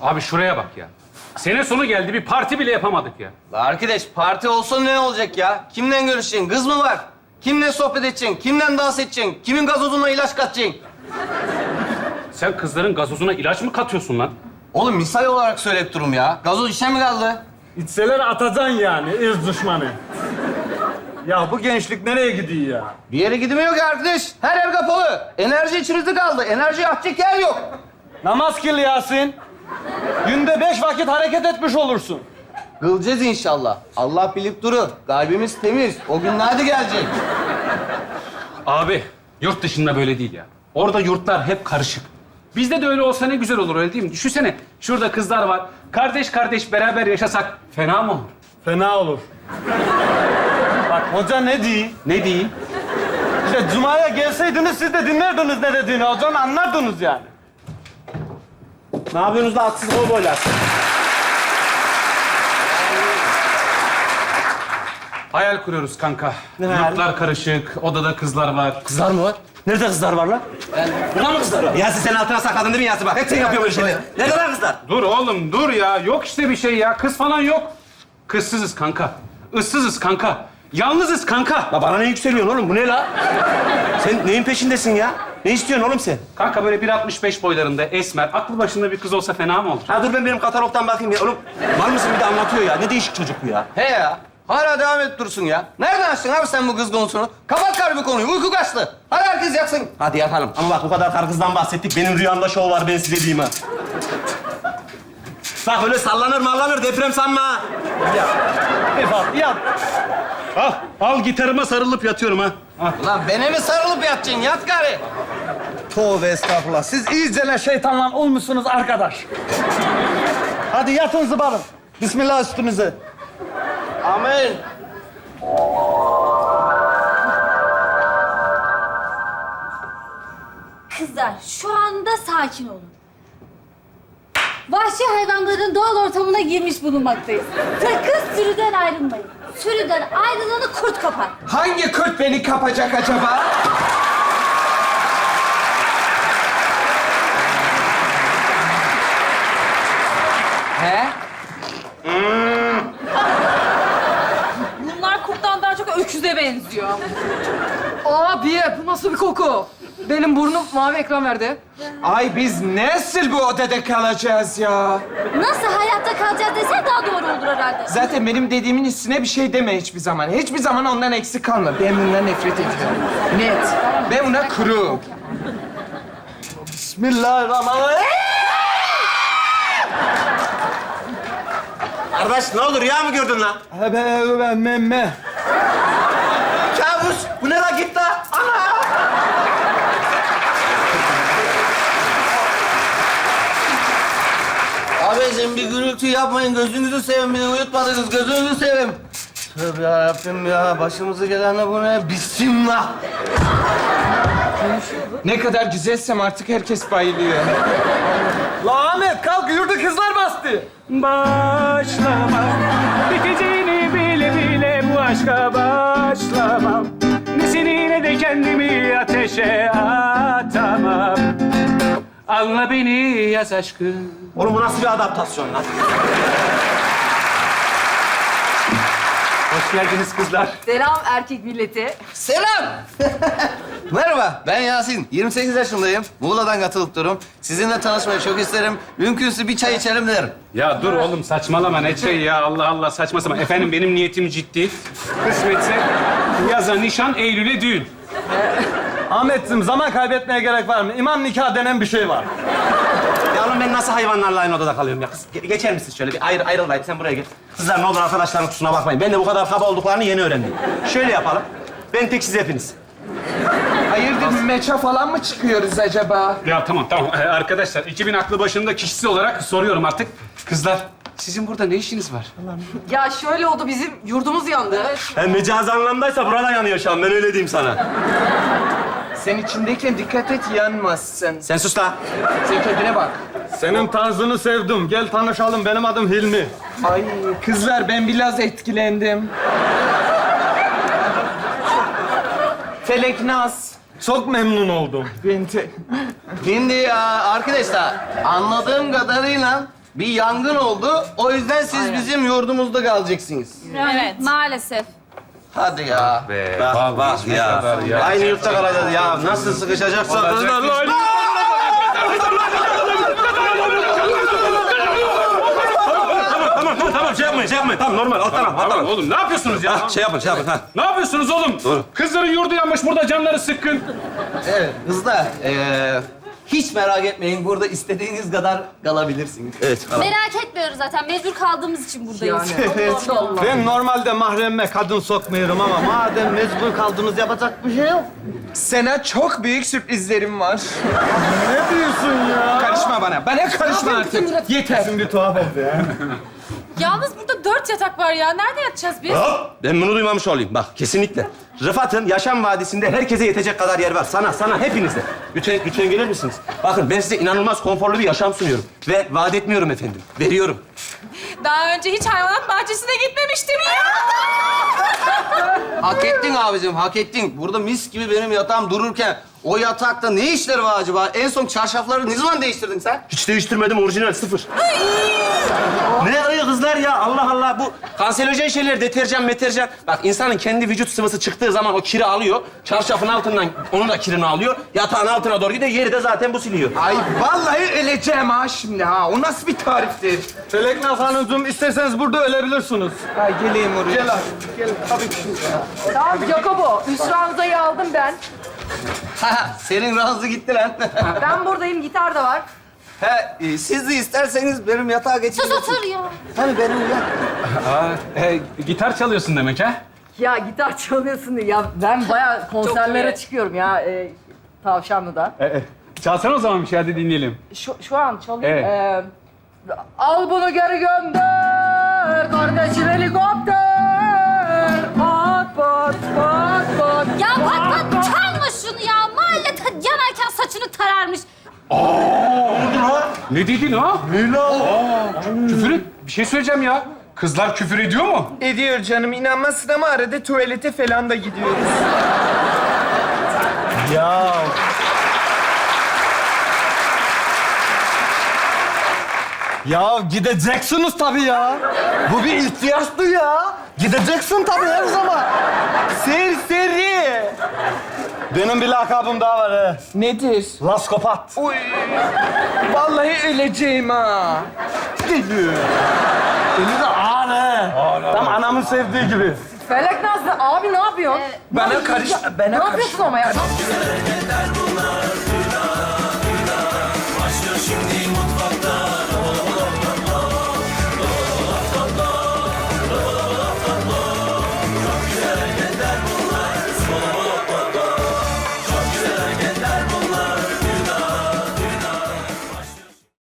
Abi şuraya bak ya. Sene sonu geldi bir parti bile yapamadık ya. La arkadaş parti olsa ne olacak ya? Kimle görüşeceksin? Kız mı var? Kimle sohbet edeceksin? Kimle dans edeceksin? Kimin gazozuna ilaç katacaksın? Sen kızların gazozuna ilaç mı katıyorsun lan? Oğlum misal olarak söyleyip durum ya. Gazoz işe mi kaldı? İçseler atacaksın yani, ırz düşmanı. Ya bu gençlik nereye gidiyor ya? Bir yere gidemiyor ki arkadaş. Her yer kapalı. Enerji içinizde kaldı. Enerji atacak yer yok. Namaz kıl Yasin. Günde beş vakit hareket etmiş olursun. Kılacağız inşallah. Allah bilip durur. Kalbimiz temiz. O günler de gelecek. Abi yurt dışında böyle değil ya. Orada yurtlar hep karışık. Bizde de öyle olsa ne güzel olur öyle değil mi? Düşünsene şurada kızlar var. Kardeş kardeş beraber yaşasak fena mı olur? Fena olur. Bak hoca ne diyor? Ne diyeyim? İşte Cuma'ya gelseydiniz siz de dinlerdiniz ne dediğini. Hocam anlardınız yani. Ne yapıyorsunuz da haksız kovboylar? Hayal kuruyoruz kanka. Ne hayali? Yurtlar karışık, odada kızlar var. Kızlar mı var? Nerede kızlar var lan? Burada mı kızlar var? Yasin sen altına sakladın değil mi Yasin bak? Hep sen yapıyorsun böyle şeyleri. Nerede lan kızlar? Dur oğlum dur ya. Yok işte bir şey ya. Kız falan yok. Kızsızız kanka. Issızız kanka. Yalnızız kanka. La bana ne yükseliyorsun oğlum? Bu ne la? Sen neyin peşindesin ya? Ne istiyorsun oğlum sen? Kanka böyle 1.65 boylarında esmer, aklı başında bir kız olsa fena mı olur? Ha dur ben benim katalogdan bakayım ya. Oğlum var mısın bir de anlatıyor ya. Ne değişik çocuk bu ya. He ya. Hala devam et dursun ya. Nereden açtın abi sen bu kız konusunu? Kapat karı bu konuyu. Uyku kaçtı. Hadi herkes yatsın. Hadi yatalım. Ama bak bu kadar karı kızdan bahsettik. Benim rüyamda şov var ben size diyeyim ha. Bak öyle sallanır mallanır deprem sanma. ha. Efendim yat. Al, al gitarıma sarılıp yatıyorum ha. Al. Ulan bana mi sarılıp yatacaksın? Yat karı. Tövbe estağfurullah. Siz iyicene şeytanla olmuşsunuz arkadaş. Hadi yatın zıbarın. Bismillah üstünüze. Amin. Kızlar şu anda sakin olun. Vahşi hayvanların doğal ortamına girmiş bulunmaktayız. Sakın sürüden ayrılmayın. Sürüden ayrılanı kurt kapar. Hangi kurt beni kapacak acaba? He? Bunlar kurttan daha çok öküze benziyor. Abi bu nasıl bir koku? Benim burnum mavi ekran verdi. Ay biz nasıl bu odada kalacağız ya? Nasıl hayatta kalacağız desen daha doğru olur herhalde. Zaten benim dediğimin üstüne bir şey deme hiçbir zaman. Hiçbir zaman ondan eksik kalma. Ben bundan nefret ediyorum. Net. Ben buna kuru. Bismillahirrahmanirrahim. Kardeş ne olur rüya mı gördün lan? Hebe ben memme. Kabus. Bu ne la git la? Ana! Abicim bir gürültü yapmayın. Gözünüzü seveyim. Beni uyutmadınız. Gözünüzü seveyim. Tövbe yarabbim ya. Başımıza gelen de bu ne? Bismillah. Ne kadar güzelsem artık herkes bayılıyor. La Ahmet kalk yurdu kızlar bastı. Başlamam, biteceğini bile bile bu aşka başlamam. Ne seni ne de kendimi ateşe atamam. Anla beni yaz aşkım. Oğlum bu nasıl bir adaptasyon lan? Hoş geldiniz kızlar. Selam erkek milleti. Selam. Merhaba, ben Yasin. 28 yaşındayım. Muğla'dan katılıp durum. Sizinle tanışmayı çok isterim. Mümkünse bir çay içelim derim. Ya dur oğlum saçmalama ne şey ya Allah Allah saçmasama. Efendim benim niyetim ciddi. Kısmetse yaza nişan, Eylül'e düğün. Ahmetciğim zaman kaybetmeye gerek var mı? İmam nikah denen bir şey var. Ben nasıl hayvanlarla aynı odada kalıyorum ya? Kız, ge- geçer misin şöyle bir ayrı ayrıl sen buraya gel. Kızlar ne olur arkadaşların kusura bakmayın. Ben de bu kadar kaba olduklarını yeni öğrendim. Şöyle yapalım. Ben tek siz hepiniz. Hayırdır meça falan mı çıkıyoruz acaba? Ya tamam tamam Ee, arkadaşlar 2000 aklı başında kişisi olarak soruyorum artık. Kızlar sizin burada ne işiniz var? Ya şöyle oldu bizim yurdumuz yandı. Hem mecazi anlamdaysa burada yanıyor şu an. Ben öyle diyeyim sana. Sen içindeyken dikkat et yanmazsın. Sen sus la. Sen kendine bak. Senin tarzını sevdim. Gel tanışalım. Benim adım Hilmi. Ay kızlar ben biraz etkilendim. Felek Naz. Çok memnun oldum. Ben de... Şimdi ya arkadaşlar anladığım kadarıyla Bir yangın oldu. O yüzden siz bizim yurdumuzda kalacaksınız. Evet. Maalesef. Hadi ya. Bak bak ya. Aynı yurtta kalacağız ya. Nasıl sıkışacaksak aynı Tamam tamam tamam şey yapmayın şey yapmayın. Tamam normal alt taraf alt Tamam oğlum ne yapıyorsunuz ya? Ha, şey yapın şey yapın ha. Ne yapıyorsunuz oğlum? Doğru. Kızların yurdu yanmış burada canları sıkkın. Evet kızlar. eee, hiç merak etmeyin. Burada istediğiniz kadar kalabilirsiniz. Evet. tamam. Merak etmiyoruz zaten. Mecbur kaldığımız için buradayız. Evet. Ben normalde mahremme kadın sokmuyorum ama madem mecbur kaldınız yapacak bir şey yok. Sana çok büyük sürprizlerim var. Ne diyorsun ya? Karışma bana. Bana karışma artık. Yeter. Bir tuhaf oldu ya. Yalnız burada dört yatak var ya. Nerede yatacağız biz? Hop! Ben bunu duymamış olayım. Bak kesinlikle. Rıfat'ın yaşam vadisinde herkese yetecek kadar yer var. Sana, sana, hepinize. Lütfen, lütfen gelir misiniz? Bakın ben size inanılmaz konforlu bir yaşam sunuyorum. Ve vaat etmiyorum efendim. Veriyorum. Daha önce hiç hayvanat bahçesine gitmemiştim ya. Hak ettin abicim, hak ettin. Burada mis gibi benim yatağım dururken o yatakta ne işleri var acaba? En son çarşafları ne zaman değiştirdin sen? Hiç değiştirmedim orijinal sıfır. ne ayı kızlar ya Allah Allah bu kanserojen şeyler deterjan meterjan. Bak insanın kendi vücut sıvısı çıktığı zaman o kiri alıyor. Çarşafın altından onun da kirini alıyor. Yatağın altına doğru gidiyor. Yeri de zaten bu siliyor. Ay vallahi öleceğim ha şimdi ha. O nasıl bir tariftir? Feleknaz Hanımcığım isterseniz burada ölebilirsiniz. Ha geleyim oraya. Gel abi. Gel. Tabii ki. Tamam Jacobo. Üst ranzayı aldım ben. Ha, senin razı gitti lan. Ben buradayım. Gitar da var. He, e, siz de isterseniz benim yatağa geçin. Sus otur ya. Tabii benim ya. Aa, e, gitar çalıyorsun demek ha? Ya gitar çalıyorsun diye. Ya ben bayağı konserlere iyi. çıkıyorum ya e, Tavşanlı'da. E, e, çalsana o zaman bir şey hadi dinleyelim. Şu, şu an çalıyorum. Evet. Ee, al bunu geri gönder kardeşim helikopter. Pat pat pat pat. Ya bak bak çalma saçını tararmış. Ne dedin ha? Ne lan? Küfür et. Bir şey söyleyeceğim ya. Kızlar küfür ediyor mu? Ediyor canım. inanmazsın ama arada tuvalete falan da gidiyoruz. Ya. Ya gideceksiniz tabii ya. Bu bir ihtiyaçtı ya. Gideceksin tabii her zaman. Serseri. Benim bir lakabım daha var he. Nedir? Laskopat. Uy. Vallahi öleceğim ha. Geliyor. Eli de ağır he. Tam anamın sevdiği gibi. Felek Nazlı abi ne yapıyorsun? Bana karış... Bana Ne karış... yapıyorsun ama ya? Başlıyor şimdi mutfakta